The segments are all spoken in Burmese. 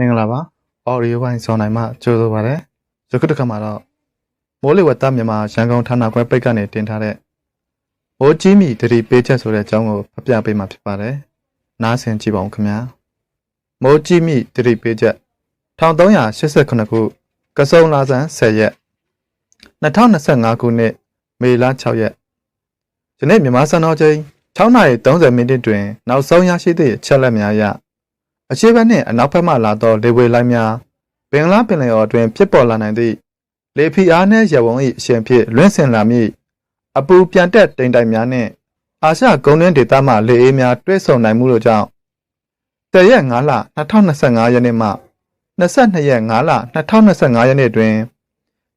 မင်္ဂလာပါအော်ဒီယိုပိုင်းဇွန်နိုင်မှကြိုဆိုပါရစေယခုတစ်ခါမှာတော့မိုးလေဝသမြန်မာရန်ကုန်ဌာနခွဲပိတ်ကနေတင်ထားတဲ့မိုးကြီးမိတတိပေးချက်ဆိုတဲ့အကြောင်းကိုဖတ်ပြပေးမှာဖြစ်ပါတယ်နားဆင်ကြည့်ပါဦးခင်ဗျာမိုးကြီးမိတတိပေးချက်1389ခုကစုံလာဆန်း10ရက်2025ခုနှစ်မေလ6ရက်ယနေ့မြန်မာစံတော်ချိန်6:30မိနစ်တွင် နောက်ဆုံးရရှိသည့်အချက်လက်များအရ အရှိတ်ဘက်နှင့်အနောက်ဘက်မှလာသောလေဝေလိုက်များဘင်္ဂလားပင်လယ်အော်တွင်ဖြစ်ပေါ်လာနိုင်သည့်လေဖီအားနှင့်ရဝုံ၏အရှင်ဖြစ်လွင့်စင်လာမည့်အပူပြန်တက်တိမ်တိုင်များနှင့်အာရှကုန်းတွင်းဒေသမှလေအေးများတွဲဆုံနိုင်မှုတို့ကြောင့်တရက်5လ2025ရက်နေ့မှ22ရက်5လ2025ရက်နေ့တွင်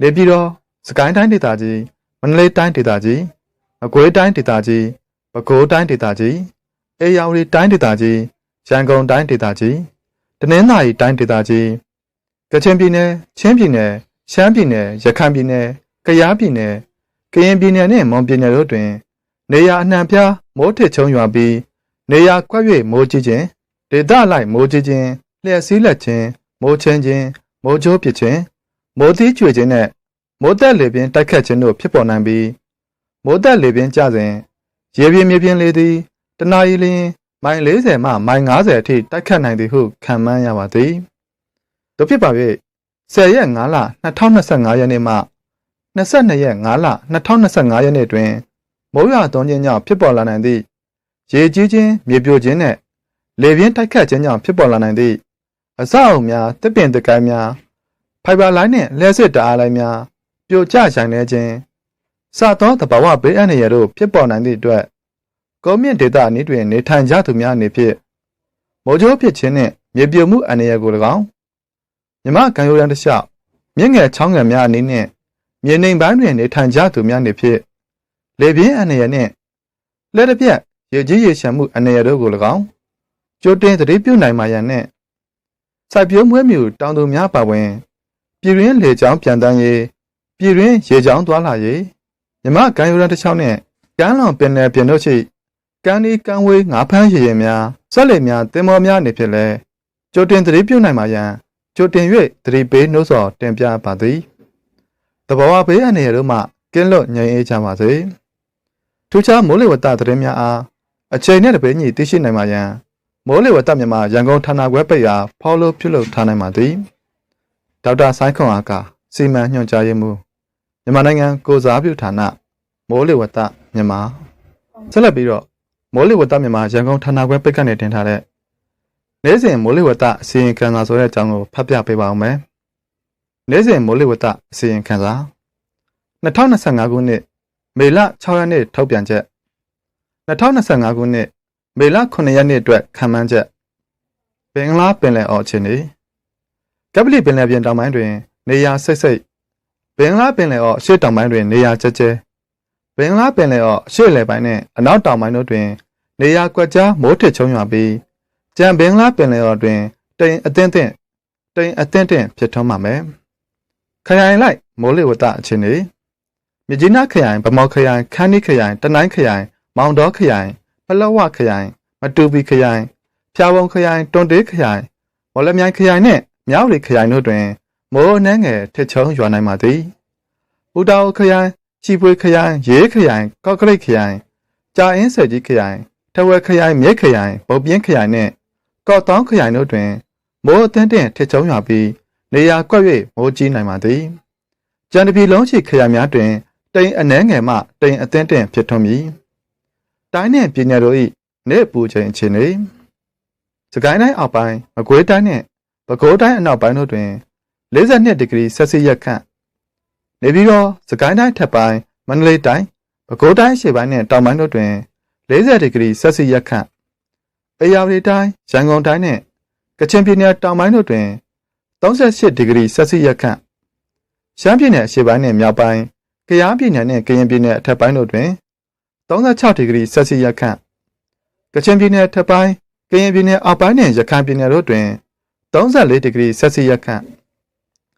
လေပြည်တော်စကိုင်းတိုင်းဒေသကြီးမန္တလေးတိုင်းဒေသကြီးမကွေးတိုင်းဒေသကြီးပဲခူးတိုင်းဒေသကြီးအေရဝတီတိုင်းဒေသကြီး ရန်ကုန်တိုင်းဒေသကြီးတနင်္သာရီတိုင်းဒေသကြီးကချင်ပြည်နယ်ချင်းပြည်နယ်ရှမ်းပြည်နယ်ရခိုင်ပြည်နယ်ကယားပြည်နယ်ကရင်ပြည်နယ်နှင့်မွန်ပြည်နယ်တို့တွင် နေရာအနှံပြားမိုးထစ်ချုံရွာပြီးနေရာကွက်၍မိုးကြီးခြင်းဒေသလိုက်မိုးကြီးခြင်းလျှက်စည်းလက်ခြင်းမိုးချင်းခြင်းမိုးကြိုးပစ်ခြင်းမိုးသီးကျွေခြင်းနှင့်မိုးသက်လေပြင်းတိုက်ခတ်ခြင်းတို့ဖြစ်ပေါ်နိုင်ပြီးမိုးသက်လေပြင်းကျစဉ်ရေပြင်းမြေပြင်းလေသည်တနအီလျင် မိုင်40မှမိုင်50အထိတိုက်ခတ်နိုင်သည်ဟုခန့်မှန်းရပါသည်။တို့ဖြစ်ပါ၍10ရက်5လ2025ရက်နေ့မှ22ရက်5လ2025ရက်နေ့တွင်မိုးရွာသွန်းခြင်းကြောင့်ဖြစ်ပေါ်လာနိုင်သည့်ရေကြီးခြင်းမြေပြိုခြင်းနှင့်လေပြင်းတိုက်ခတ်ခြင်းကြောင့်ဖြစ်ပေါ်လာနိုင်သည့်အဆောက်အအုံများတစ်ပင်တစ်ကိုင်းများဖိုင်ဘာလိုင်းနှင့်လျှက်စစ်တအားလိုင်းများပြိုကျဆိုင်နေခြင်းစသောသဘာဝဘေးအန္တရာယ်တို့ဖြစ်ပေါ်နိုင်သည့်အတွက် ကုန်းမြင့်ဒေသအနည်းတွင်နေထိုင်ကြသူများအနေဖြင့်မိုးကြိုးဖြစ်ခြင်းနှင့်မြေပြိုမှုအန္တရာယ်ကို၎င်းမြမကံရိုးရန်တစ်လျှောက်မြင့်ငယ်ချောင်းငယ်များအနေနှင့်မြေနှိမ်ပိုင်းတွင်နေထိုင်ကြသူများအနေဖြင့်လေပြင်းအန္တရာယ်နှင့်လက်တစ်ပြက်ရေကြီးရေရှမ်းမှုအန္တရာယ်တို့ကို၎င်းကြိုတင်သတိပြုနိုင်မှရန်နှင့်စိုက်ပျိုးမွေးမြူတောင်သူများပါဝင် ပြည်တွင်းလေကြောင်းပြန်တန်းရေးပြည်တွင်းရေကြောင်းသွားလာရေးမြမကံရိုးရန်တစ်လျှောက်နှင့်ကမ်းလွန်ပင်လယ်ပြင်တို့ရှိ ကမ်းဒီကမ်းဝေးငါးဖမ်းရည်ရင်များဆက်လက်များတင်မောများနေဖြစ်လဲကြိုတင်သတိပြုနိုင်ပါရန်ကြိုတင်၍သတိပေးနှိုးဆော်တင်ပြပါသည်တဘောဝဘေးအနေရတို့မှကင်းလွတ်ငြိမ်အေးကြပါစေထူးခြားမိုးလေဝသသတင်းများအားအချိန်နဲ့တပေးညီသိရှိနိုင်ပါရန်မိုးလေဝသမြန်မာရန်ကုန်ဌာနခွဲပိတ်အားဖော်လို့ပြုလုပ်ထားနိုင်ပါသည်ဒေါက်တာဆိုင်းခွန်အားကစီမံညွှန်ကြားရေးမှူးမြန်မာနိုင်ငံကိုစားပြုဌာနမိုးလေဝသမြန်မာဆက်လက်ပြီးတော့ မိုးလေဝသမြန်မာရန်ကုန်ဌာနခွဲပိတ်ကနေတင်ထားတဲ့နေ့စဉ်မိုးလေဝသအစီရင်ခံစာဆိုတဲ့အကြောင်းကိုဖတ်ပြပေးပါဦးမယ်။နေ့စဉ်မိုးလေဝသအစီရင်ခံစာ2025ခုနှစ်မေလ6ရက်နေ့ထုတ်ပြန်ချက်2025ခုနှစ်မေလ9ရက်နေ့အတွက်ခံမှန်းချက်ဘင်္ဂလားပင်လယ်အော်အခြေအနေကပလီပင်လယ်ပြင်တောင်ပိုင်းတွင် နေရာစိတ်စိတ်ဘင်္ဂလားပင်လယ်အော်အရှေ့တောင်ပိုင်းတွင်နေရာကျကျဲဘင်္ဂလားပင်လယ်အော်အရှေ့လယ်ပိုင်းနှင့်အနောက်တောင်ပိုင်းတို့တွင် နေရာကွက်ကြားမိုးထစ်ချုံရွာပြီးကြံဘင်္ဂလားပင်လယ်အော်တွင်တိမ်အသင့်သင့်တိမ်အသင့်တင့်ဖြစ်ထွန်းပါမယ်။ခရိုင်လိုက်မိုးလေဝသအခြေအနေမြကြီးနားခရိုင်ဗမော်ခရိုင်ခန်းနီးခရိုင်တနိုင်းခရိုင် မောင်တော်ခရိုင်ပလောဝခရိုင် မတူပီခရိုင် ဖျားဝုံခရိုင်တွန်တေးခရိုင်မော်လမြိုင်ခရိုင်နှင့်မြောက်လီခရိုင်တို့တွင်မိုးနှန်းငယ်ထစ်ချုံရွာနိုင်ပါသည်။ဘူတာအိုခရိုင်ချီပွေခရိုင်ရေးခရိုင်ကော့ကရိတ်ခရိုင်ကြာအင်းဆယ်ကြီးခရိုင် ထဝဲခရိုင်မြိတ်ခရိုင်ဗုတ်ပြင်းခရိုင်နှင့်ကော့တောင်းခရိုင်တို့တွင်မိုးအသင်းတင်ထစ်ချုံရွာပြီးနေရာကွက်၍မိုးကြီးနိုင်ပါသည်။ကြံတပြီလုံးရှိခရိုင်များတွင်တိမ်အနှဲငယ်မှတိမ်အသင်းတင်ဖြစ်ထွန်းမည်။တိုင်းနှင့်ပြည်နယ်တို့၏နေပူချိန်အခြေအနေစကိုင်းတိုင်းအောက်ပိုင်းမကွေးတိုင်းနှင့်ပဲခူးတိုင်းအနောက်ပိုင်းတို့တွင်42ဒီဂရီဆက်စီရက်ခန့်နေပြီးတော့စကိုင်းတိုင်းထက်ပိုင်းမန္တလေးတိုင်းပဲခူးတိုင်းအရှေ့ပိုင်းနဲ့တောင်ပိုင်းတို့တွင် 40ဒီဂရီဆက်စီရက်ခန့်အေရဝတီတိုင်းရန်ကုန်တိုင်းနဲ့ကချင်ပြည်နယ်တောင်ပိုင်းတို့တွင်38ဒီဂရီဆက်စီရက်ခန့်ရှမ်းပြည်နယ်အရှေ့ပိုင်းနဲ့မြောက်ပိုင်းကယားပြည်နယ်နဲ့ကရင်ပြည်နယ်အထက်ပိုင်းတို့တွင်36ဒီဂရီဆက်စီရက်ခန့်ကချင်ပြည်နယ်ထက်ပိုင်းကရင်ပြည်နယ်အောက်ပိုင်းနဲ့ရခိုင်ပြည်နယ်တို့တွင်34ဒီဂရီဆက်စီရက်ခန့်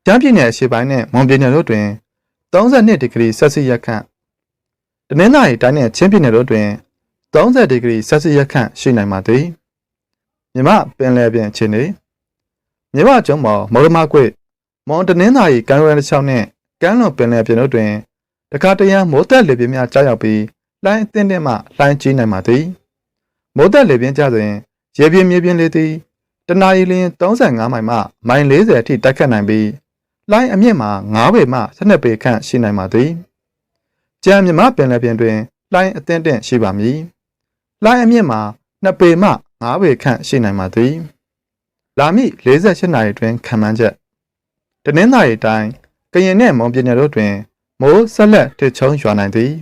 ရှမ်းပြည်နယ်အရှေ့ပိုင်းနဲ့မွန်ပြည်နယ်တို့တွင်32ဒီဂရီဆက်စီရက်ခန့်တနင်္သာရီတိုင်းနဲ့ချင်းပြည်နယ်တို့တွင် 30ဒီဂရီဆက်စီရက်ခန့်ရှိနိုင်ပါသည်မြမပင်လယ်ပြင်အခြေအနေမြမကျုံမော်မော်ရမကွေမော်တနင်းသာရီကမ်းရိုးတန်းတစ်ချောင်းနဲ့ကမ်းလွန်ပင်လယ်ပြင်တို့တွင်တခါတရံမိုးသက်လေပြင်းများကြားရောက်ပြီးလှိုင်းအသင့်တဲ့မှလှိုင်းကြီးနိုင်ပါသည်မိုးသက်လေပြင်းကြစဉ်ရေပြင်းမြေပြင်းလေးသည်တနအီလင်း35မိုင်မှမိုင်40အထိတိုက်ခတ်နိုင်ပြီးလှိုင်းအမြင့်မှာ9ပေမှ12ပေခန့်ရှိနိုင်ပါသည်ကြံမြမပင်လယ်ပြင်တွင်လှိုင်းအသင့်တင့်ရှိပါမည် လှိုင်းအမြင့်မှာ2ပေမှ9ပေခန့်ရှိနိုင်ပါသည်လာမည့်48နာရီတွင်ခံမှန်းချက်တနင်္သာရီတိုင်းကရင်နှင့်မွန်ပြည်နယ်တို့တွင်မိုးဆက်လက်ထစ်ချုံရွာနိုင်သည်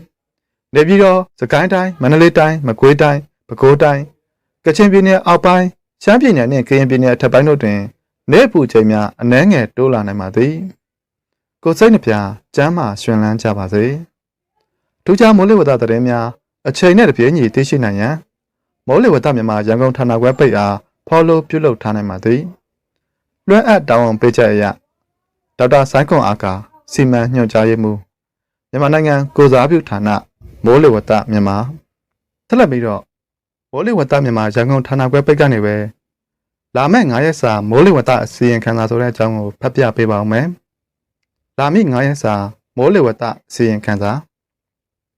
နေပြည်တော်စကိုင်းတိုင်းမန္တလေးတိုင်းမကွေးတိုင်းပဲခူးတိုင်းကချင်ပြည်နယ်အောက်ပိုင်းရှမ်းပြည်နယ်နှင့်ကရင်ပြည်နယ်အထက်ပိုင်းတို့တွင်နေပူချိန်များအနှဲငယ်တိုးလာနိုင်ပါသည်ကိုယ်စိတ်နှပြကျမ်းမာရှင်လန်းကြပါစေထူးခြားမိုးလေဝသသတင်းများ အချိန်နဲ့တပြေးညီသိရှိနိုင်ရန်မိုးလေဝသမြန်မာရန်ကုန်ဌာနခွဲပိတ်အားဖော်လို့ပြုလုပ်ထားနိုင်ပါသည်လွှဲအပ်တောင်းဝန်ပေးချက်အရဒေါက်တာဆိုင်းခွန်အာကာစီမံညွှန်ကြားရေးမှူးမြန်မာနိုင်ငံကိုစားပြုဌာနမိုးလေဝသမြန်မာဆက်လက်ပြီးတော့မိုးလေဝသမြန်မာရန်ကုန်ဌာနခွဲပိတ်ကနေပဲလာမယ့်9ရက်စာမိုးလေဝသအစီရင်ခံစာဆိုတဲ့အကြောင်းကိုဖတ်ပြပေးပါဦးမယ်လာမည့်9ရက်စာမိုးလေဝသအစီရင်ခံစာ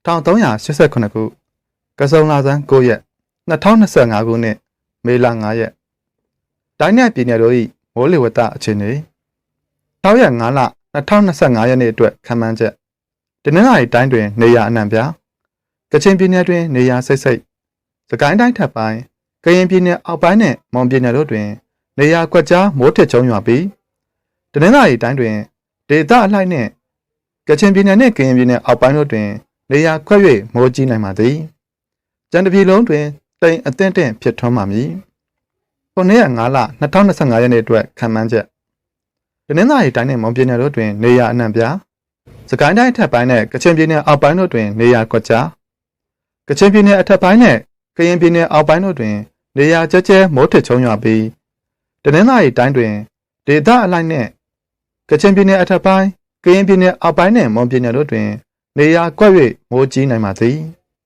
1389ခုကစုံလာဆန်း9ရက်2025ခုနှစ်မေလ9ရက်တိုင်းနယ်ပြည်နယ်တို့၏မိုးလေဝသအခြေအနေ6ရက်5လ2025ရက်နေ့အတွက်ခန့်မှန်းချက်တနင်္လာရီတိုင်းတွင် နေရအနှံ့ပြကချင်ပြည်နယ်တွင် နေရစိတ်စိတ်စကိုင်းတိုင်းထပ်ပိုင်းကရင်ပြည်နယ်အောက်ပိုင်းနဲ့မွန်ပြည်နယ်တို့တွင် နေရကွက်ကြားမိုးထစ်ချုံရွာပြီးတနင်္လာရီတိုင်းတွင်ဒေသအလိုက်နှင့်ကချင်ပြည်နယ်နှင့်ကရင်ပြည်နယ်အောက်ပိုင်းတို့တွင် နေရခွက်၍မိုးကြီးနိုင်ပါသည်ကြံတပြည်လုံးတွင်တိမ်အသင့်တင့်ဖြစ်ထွန်းပါမည်။ခုနှစ်ရက်5လ2025ရက်နေ့အတွက်ခံမှန်းချက်တနင်္သာရီတိုင်းနဲ့မွန်ပြည်နယ်တို့တွင်နေရအနှံ့ပြစကိုင်းတိုင်းထက်ပိုင်းနဲ့ကချင်ပြည်နယ်အောက်ပိုင်းတို့တွင်နေရကွက်ကြားကချင်ပြည်နယ်အထက်ပိုင်းနဲ့ကရင်ပြည်နယ်အောက်ပိုင်းတို့တွင် နေရကျဲကျဲမိုးထစ်ချုံရွာပြီးတနင်္သာရီတိုင်းတွင်ဒေသအလိုက်နဲ့ကချင်ပြည်နယ်အထက်ပိုင်းကရင်ပြည်နယ်အောက်ပိုင်းနဲ့မွန်ပြည်နယ်တို့တွင် နေရကွက်၍မိုးကြီးနိုင်ပါသည်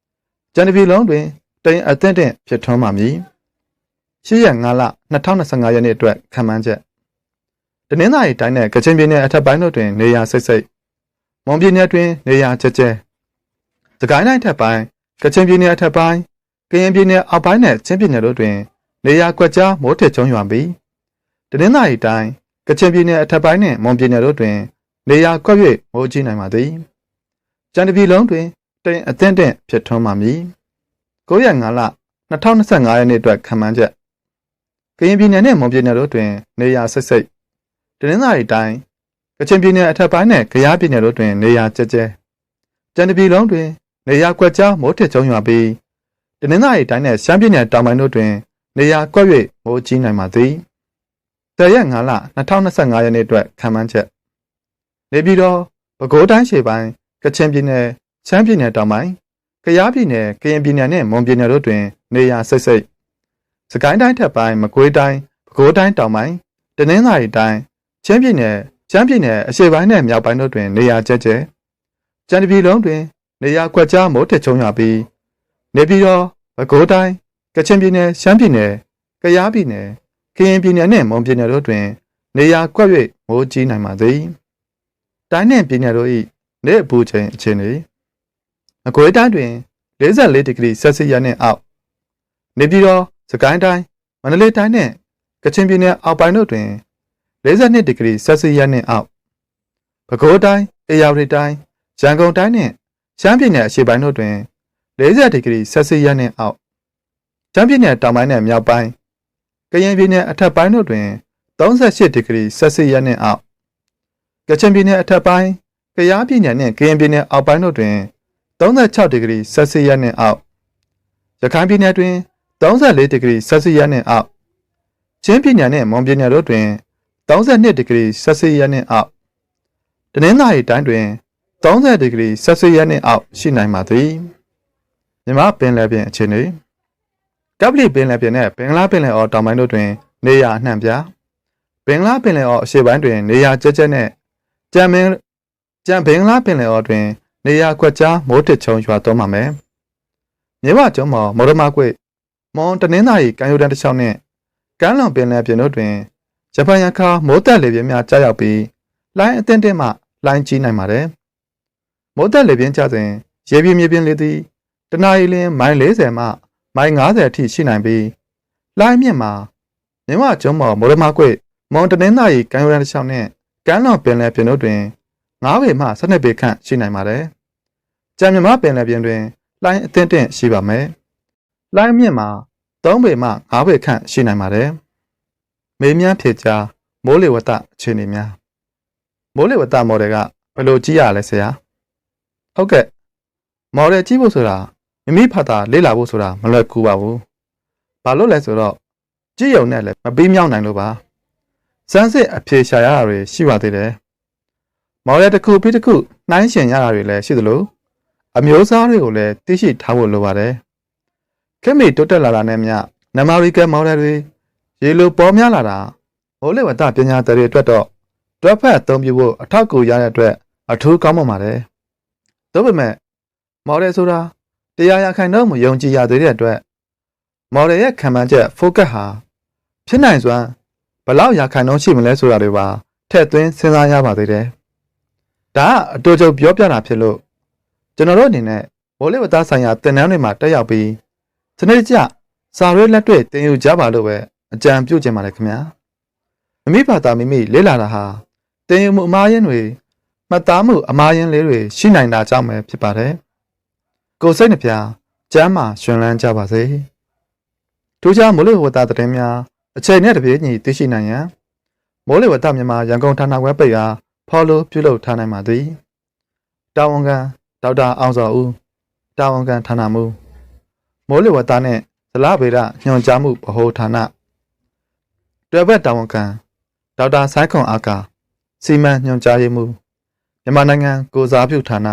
။ကြံတပြည်လုံးတွင်တိမ်အသင့်တင့်ဖြစ်ထွန်းပါမည်။၈ရက်5လ2025ရက်နေ့အတွက်ခံမှန်းချက်တနင်္သာရီတိုင်းနဲ့ကချင်ပြည်နယ်အထက်ပိုင်းတို့တွင်နေရာစိတ်စိတ်မွန်ပြည်နယ်တွင်နေရာကျကျစကိုင်းတိုင်းထက်ပိုင်းကချင်ပြည်နယ်အထက်ပိုင်းကရင်ပြည်နယ်အောက်ပိုင်းနဲ့ချင်းပြည်နယ်တို့တွင် နေရာကွက်ကြားမိုးထစ်ချုံရွာပြီးတနင်္သာရီတိုင်းကချင်ပြည်နယ်အထက်ပိုင်းနှင့်မွန်ပြည်နယ်တို့တွင် နေရာကွက်၍မိုးကြီးနိုင်ပါသည်။ ကြံတပြည်လုံးတွင်တိမ်အသင့်တင့်ဖြစ်ထွန်းပါမည်။9ရက်5လ2025ရက်နေ့အတွက်ခံမှန်းချက်ကရင်ပြည်နယ်နဲ့မွန်ပြည်နယ်တို့တွင် နေရာစိတ်စိတ်တနင်္သာရီတိုင်းကချင်ပြည်နယ်အထက်ပိုင်းနဲ့ကယားပြည်နယ်တို့တွင်နေရာကျကျဲကြံတပြည်လုံးတွင် နေရာကွက်ကြားမိုးထစ်ချုံရွာပြီးတနင်္သာရီတိုင်းနဲ့ရှမ်းပြည်နယ်တောင်ပိုင်းတို့တွင် နေရာကွက်၍မိုးကြီးနိုင်ပါသည်10ရက်5လ2025ရက်နေ့အတွက်ခံမှန်းချက်နေပြည်တော်ပဲခူးတိုင်းရှေ့ပိုင်း ကချင်ပြည်နယ်ရှမ်းပြည်နယ်တောင်ပိုင်းကယားပြည်နယ်ကရင်ပြည်နယ်နဲ့မွန်ပြည်နယ်တို့တွင် နေရာစိတ်စိတ်စကိုင်းတိုင်းထက်ပိုင်းမကွေးတိုင်းပဲခူးတိုင်းတောင်ပိုင်းတနင်္သာရီတိုင်းချင်းပြည်နယ်ချမ်းပြည်နယ်အရှေ့ပိုင်းနဲ့မြောက်ပိုင်းတို့တွင် နေရာကျကျကြံတပြည်လုံးတွင် နေရာကွက်ကြားမိုးထစ်ချုံရွာပြီးနေပြည်တော်ပဲခူးတိုင်းကချင်ပြည်နယ်ရှမ်းပြည်နယ်ကယားပြည်နယ်ကရင်ပြည်နယ်နဲ့မွန်ပြည်နယ်တို့တွင် နေရာကွက်၍မိုးကြီးနိုင်ပါသည်တိုင်းနှင့်ပြည်နယ်တို့၏ နေအပူချိန်အခြေအနေ။အကွေးတိုင်းတွင်44ဒီဂရီဆက်စီယပ်နှင့်အောက်နေပြည်တော်စကိုင်းတိုင်းမန္တလေးတိုင်းနှင့်ကချင်ပြည်နယ်အောက်ပိုင်းတို့တွင်42ဒီဂရီဆက်စီယပ်နှင့်အောက်ပဲခူးတိုင်းအေရဝတီတိုင်းရန်ကုန်တိုင်းနှင့်ရှမ်းပြည်နယ်အရှေ့ပိုင်းတို့တွင်40ဒီဂရီဆက်စီယပ်နှင့်အောက်ရှမ်းပြည်နယ်တောင်ပိုင်းနှင့်မြောက်ပိုင်းကရင်ပြည်နယ်အထက်ပိုင်းတို့တွင်38ဒီဂရီဆက်စီယပ်နှင့်အောက်ကချင်ပြည်နယ်အထက်ပိုင်း ကယားပြည်နယ်နှင့်ကရင်ပြည်နယ်အောက်ပိုင်းတို့တွင်36ဒီဂရီဆက်စီယပ်နှင့်အောက်ရခိုင်ပြည်နယ်တွင်34ဒီဂရီဆက်စီယပ်နှင့်အောက်ချင်းပြည်နယ်နှင့်မွန်ပြည်နယ်တို့တွင်32ဒီဂရီဆက်စီယပ်နှင့်အောက်တနင်္သာရီတိုင်းတွင်30ဒီဂရီဆက်စီယပ်နှင့်အောက်ရှိနိုင်ပါသည်မြမပင်လယ်ပြင်အခြေအနေကပလီပင်လယ်ပြင်နှင့်ဘင်္ဂလားပင်လယ်အော်တောင်ပိုင်းတို့တွင် နေရာအနှံ့ပြဘင်္ဂလားပင်လယ်အော်အရှေ့ပိုင်းတွင် နေရာကျကျနဲ့ကြံမင်း ကြံဘင်္ဂလားပင်လယ်အော်တွင် နေရာကွက်ကြားမိုးတစ်ချုံရွာသွန်းပါမယ်။မြေဝကျုံမော်မော်ရမကွေမွန်တနင်္သာရီကံရိုတန်းတစ်ချောင်းနဲ့ကမ်းလွန်ပင်လယ်ပြင်တို့တွင်ဂျပန်ရန်ခါမိုးတက်လေပြင်းများကြားရောက်ပြီးလိုင်းအသင့်တင်မှလိုင်းကြီးနိုင်ပါတယ်မိုးတက်လေပြင်းကြစဉ်ရေပြင်းမြေပြင်းလေသည်တနအီလင်းမိုင်40မှမိုင်90အထိရှိနိုင်ပြီးလိုင်းမြင့်မှာမြမကျုံမော်မော်ရမကွေမွန်တနင်္သာရီကမ်းရိုးတန်းတစ်လျှောက်နဲ့ကမ်းလွန်ပင်လယ်ပြင်တို့တွင် 9ပေမှ12ပေခန့်ရှိနိုင်ပါတယ်ကြံမြမပင်လယ်ပြင်တွင်လိုင်းအသင့်တင်ရှိပါမယ်လိုင်းမြင့်မှာ3ပေမှ5ပေခန့်ရှိနိုင်ပါတယ်မေးမြန်းဖြေကြားမိုးလေဝသအခြေအနေများမိုးလေဝသမော်ဒယ်ကဘယ်လိုကြည့်ရလဲဆရာဟုတ်ကဲ့မော်ဒယ်ကြည့်ဖို့ဆိုတာမိမိဖတ်တာလေ့လာဖို့ဆိုတာမလွယ်ကူပါဘူးဘာလို့လဲဆိုတော့ကြည့်ရုံနဲ့လည်းမပြီးမြောက်နိုင်လို့ပါစမ်းစစ်အဖြေရှာရတာတွေရှိပါသေးတယ် မော်ဒယ်တစ်ခုပြီးတစ်ခုနှိုင်းယှဉ်ရတာတွေလည်းရှိသလိုအမျိုးအစားတွေကိုလည်းသိရှိထားဖို့လိုပါတယ်ခင်မီတိုးတက်လာတာနဲ့မျှနမရီကန်မော်ဒယ်တွေရေလိုပေါ်များလာတာမိုးလေဝသပညာတွေအတွက်တော့တွက်ဖက်အသုံးပြုဖို့အထောက်အကူရတဲ့အတွက်အထူးကောင်းမွန်ပါတယ်။ဒါပေမဲ့မော်ဒယ်ဆိုတာတရားရခိုင်တော့မယုံကြည်ရသေးတဲ့အတွက်မော်ဒယ်ရဲ့ခံမှန်းချက် focus ဟာဖြစ်နိုင်စွမ်းဘယ်လောက်ရခိုင်တော့ရှိမလဲဆိုတာတွေပါထည့်သွင်းစဉ်းစားရပါသေးတယ်။ ဒါကအတူတူပြောပြတာဖြစ်လို့ကျွန်တော်တို့အနေနဲ့မိုးလေဝသဆိုင်ရာသင်တန်းတွေမှာတက်ရောက်ပြီးစနစ်ကျစာရွက်လက်တွေ့သင်ယူကြပါလို့ပဲအကြံပြုချင်ပါတယ်ခင်ဗျာ။မိမိဘာသာမိမိလေ့လာတာဟာတင်ယူမှုအမှားယွင်းတွေမှတ်သားမှုအမှားယွင်းလေးတွေရှိနိုင်တာကြောင့်ပဲဖြစ်ပါတယ်။ကိုယ်စိတ်နှပြကျမ်းမာရှင်လန်းကြပါစေ။ထို့ကြောင့်မိုးလေဝသသတင်းများအချိန်နဲ့တပြေးညီသိရှိနိုင်ရန်မိုးလေဝသမြန်မာရန်ကုန်ဌာနဝက်ပိတ်အား follow ပြုလုပ်ထားနိုင်ပါသည်။တာဝန်ခံဒေါက်တာအောင်စောဦးတာဝန်ခံဌာနမှူးမိုးလေဝသနဲ့ဇလဗေဒညွှန်ကြားမှုဗဟိုဌာနတွဲဘက်တာဝန်ခံဒေါက်တာဆိုင်းခွန်အာကာစီမံညွှန်ကြားရေးမှူးမြန်မာနိုင်ငံကိုစားပြုဌာန